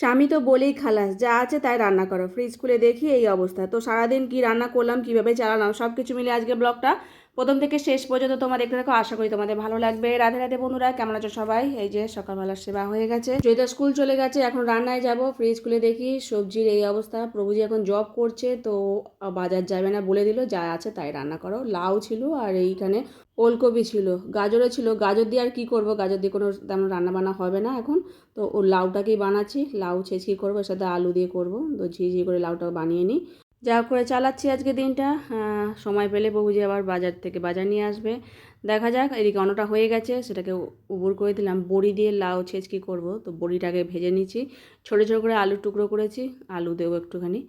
স্বামী তো বলেই খালাস, যা আছে তাই রান্না করো। ফ্রিজ খুলে দেখি এই অবস্থা। তো সারাদিন কি রান্না করলাম, কীভাবে চালালাম সব কিছু মিলে আজকে ব্লগটা প্রথম থেকে শেষ পর্যন্ত তোমরা দেখতে থাকো, আশা করি তোমাদের ভালো লাগবে। রাধে রাধে বন্ধুরা, কেমন আছো সবাই? এই যে সকালবেলার সেবা হয়ে গেছে। জয়িতা স্কুল চলে গেছে, এখন রান্নায় যাব। ফ্রিজ খুলে দেখি, সবজির এই অবস্থা। প্রভুজি এখন জব করছে, তো বাজার যাবে না বলে দিল, যা আছে তাই রান্না করো। লাউ ছিল আর এইখানে ওলকপি ছিল, গাজরও ছিল। গাজর দিয়ে আর কী করব? গাজর দিয়ে কোনো তেমন রান্না বান্না হবে না এখন। তো ও লাউটাকেই বানাচ্ছি। লাউ ছেঁচকি করব, এর সাথে আলু দিয়ে করব। তো ঝিঝি করে লাউটাও বানিয়ে নিই। যা করে চালাচ্ছি আজকে দিনটা। সময় পেলে বাবুজি আবার বাজার থেকে বাজার নিয়ে আসবে। দেখা যাক, এদিকে অন্নটা হয়ে গেছে, সেটাকে উবুর করে দিলাম। বড়ি দিয়ে লাউ ছেঁচকি করব, তো বড়িটাকে ভেজে নিচ্ছি। ছোটো ছোটো করে আলুর টুকরো করেছি, আলু দেবো একটুখানি।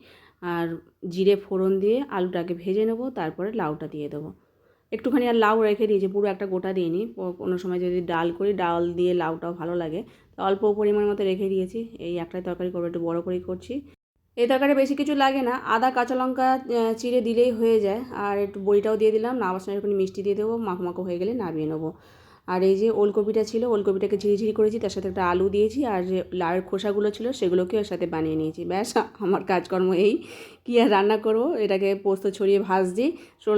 আর জিরে ফোড়ন দিয়ে আলুটাকে ভেজে নেব, তারপরে লাউটা দিয়ে দেবো। একটুখানি আর লাউ রেখে দিয়েছি, পুরো একটা গোটা দিইনি। কোনো সময় যদি ডাল করি, ডাল দিয়ে লাউটাও ভালো লাগে। অল্প পরিমাণ মতো রেখে দিয়েছি, এই একটাই তরকারি করব, একটু বড় করেই করছি। এই তরকারি বেশি কিছু লাগে না। আদা, কাঁচা লঙ্কা চিড়ে দিলেই হয়ে যায়। আর একটু বড়িটাও দিয়ে দিলাম। নামার সময় একটু মিষ্টি দিয়ে দেবো। মাখো হয়ে গেলে নামিয়ে নেব। আর এই যে ওলকপিটা ছিল, ওলকপিটাকে ঝিরিঝিরি করেছি, তার সাথে একটা আলু দিয়েছি। আর যে লাউয়ের খোসাগুলো ছিল সেগুলোকে ওর সাথে বানিয়ে নিয়েছি। ব্যাস, আমার কাজকর্ম এই। কী আর রান্না করব? এটাকে পোস্ত ছড়িয়ে ভাজছি।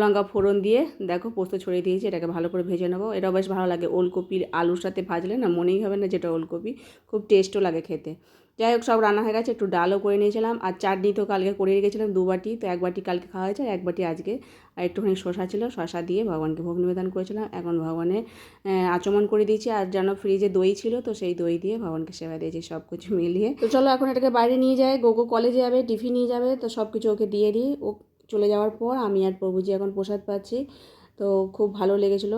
লঙ্কা ফোড়ন দিয়ে, দেখো, পোস্ত ছড়িয়ে দিয়েছি। এটাকে ভালো করে ভেজে নেব। এটাও বেশ ভালো লাগে। ওলকপির আলুর সাথে ভাজলে না, মনেই হবে না যেটা ওলকপি। খুব টেস্টও লাগে খেতে। যাই হোক, সব রান্না হয়ে গেছে। একটু ডালও করে নিয়েছিলাম। আর চাটনি তো কালকে করে রেখেছিলাম, দু বাটি। তো এক বাটি কালকে খাওয়া হয়েছে, আর এক বাটি আজকে। আর একটুখানি শশা ছিল শশা দিয়ে ভগবানকে ভোগ নিবেদন করেছিলাম। এখন ভগবানের আচমন করে দিয়েছি। আর যেন ফ্রিজে দই ছিল, তো সেই দই দিয়ে ভগবানকে সেবা দিয়েছি সব কিছু মিলিয়ে। তো চলো, এখন এটাকে বাইরে নিয়ে যায় গোগো কলেজে যাবে, টিফিন নিয়ে যাবে, তো সব কিছু ওকে দিয়ে দিই। ও চলে যাওয়ার পর আমি আর প্রভুজি এখন প্রসাদ পাচ্ছি। তো খুব ভালো লেগেছিলো।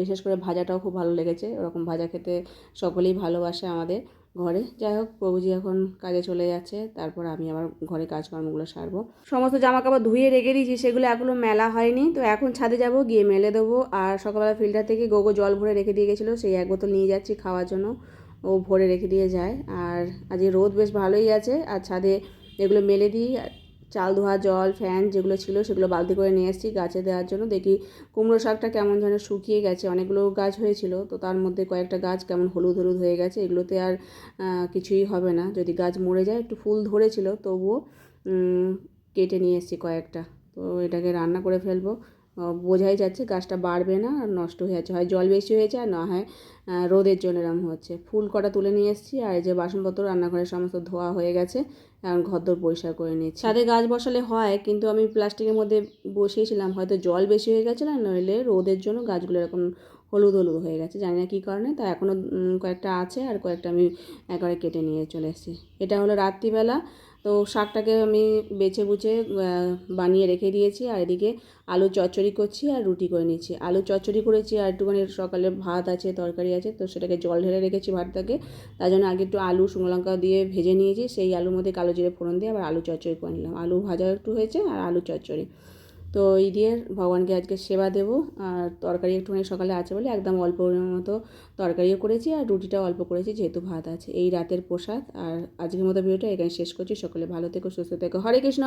বিশেষ করে ভাজাটাও খুব ভালো লেগেছে। ওরকম ভাজা খেতে সকলেই ভালোবাসে আমাদের। ঘরে। যাই হোক, প্রভুজি এখন কাজে চলে যাচ্ছে। তারপর আমি আবার ঘরে কাজকর্মগুলো সারবো। সমস্ত জামা কাপড় ধুয়ে রেখে দিয়েছি, সেগুলো এখনও মেলা হয়নি। তো এখন ছাদে যাব, গিয়ে মেলে দেবো। আর সকালবেলা ফিল্টার থেকে গোগো জল ভরে রেখে দিয়ে গেছিল, সেই এক বোতল নিয়ে যাচ্ছি খাওয়ার জন্য। ও ভরে রেখে দিয়ে যায়। আর আজকে রোদ বেশ ভালোই আছে। আর ছাদে এগুলো মেলে দিই চাল, ধোয়া, জল, ফ্যান যেগুলো ছিল সেগুলো বালতি করে নিয়ে এসেছি গাছে দেওয়ার জন্য। দেখি কুমড়ো শাকটা কেমন যেন শুকিয়ে গেছে। অনেকগুলো গাছ হয়েছিল, তো তার মধ্যে কয়েকটা গাছ কেমন হলুদ হলুদ হয়ে গেছে। এগুলোতে আর কিছুই হবে না। যদি গাছ মরে যায়, একটু ফুল ধরেছিল, তবুও কেটে নিয়ে এসেছি কয়েকটা। তো এটাকে রান্না করে ফেলব। বোঝাই যাচ্ছে গাছটা বাড়বে না আর নষ্ট হয়ে যাচ্ছে। হয় জল বেশি হয়েছে আর না হয় রোদের জন্য এরম হচ্ছে। ফুল কটা তুলে নিয়ে এসেছি আর এই যে বাসনপত্র, রান্নাঘরের সমস্ত ধোয়া হয়ে গেছে। এখন ঘরদোর পরিষ্কার করে নিচ্ছি। ছাদে গাছ বসালে হয়, কিন্তু আমি প্লাস্টিকের মধ্যে বসিয়েছিলাম। হয়তো জল বেশি হয়ে গেছে না, নইলে রোদের জন্য গাছগুলো এরকম হলুদ হলুদ হয়ে গেছে, জানি না কী কারণে, তা এখনও কয়েকটা আছে আর কয়েকটা আমি একবারে কেটে নিয়ে চলে এসেছি। এটা হলো রাত্রিবেলা, তো শাকটাকে আমি বেছে বুছে বানিয়ে রেখে দিয়েছি আর এদিকে আলু চচ্চড়ি করছি আর রুটি করে নিচ্ছি। আলু চচ্চড়ি করেছি আর একটুখানি সকালে ভাত আছে, তরকারি আছে, তো সেটাকে জল ঢেলে রেখেছি ভাতটাকে। তার জন্য আগে একটু আলু, শুকনো লঙ্কা দিয়ে ভেজে নিয়েছি, সেই আলুর মধ্যে কালো জিরে ফোড়ন দিয়ে আবার আলু চচ্চড়ি করে নিলাম। আলু ভাজা একটু হয়েছে আর আলু চচ্চড়ি। তো এই দিয়ে ভগবানকে আজকে সেবা দেব। আর তরকারি একটুখানি সকালে আছে বলে একদম অল্প মতো তরকারিও করেছি আর রুটিটা অল্প করেছি যেহেতু ভাত আছে। এই রাতের প্রসাদ। আর আজকের মতো ভিডিওটা এখানে শেষ করছি। সকলে ভালো থেকো, সুস্থ থেকো। হরে কৃষ্ণ!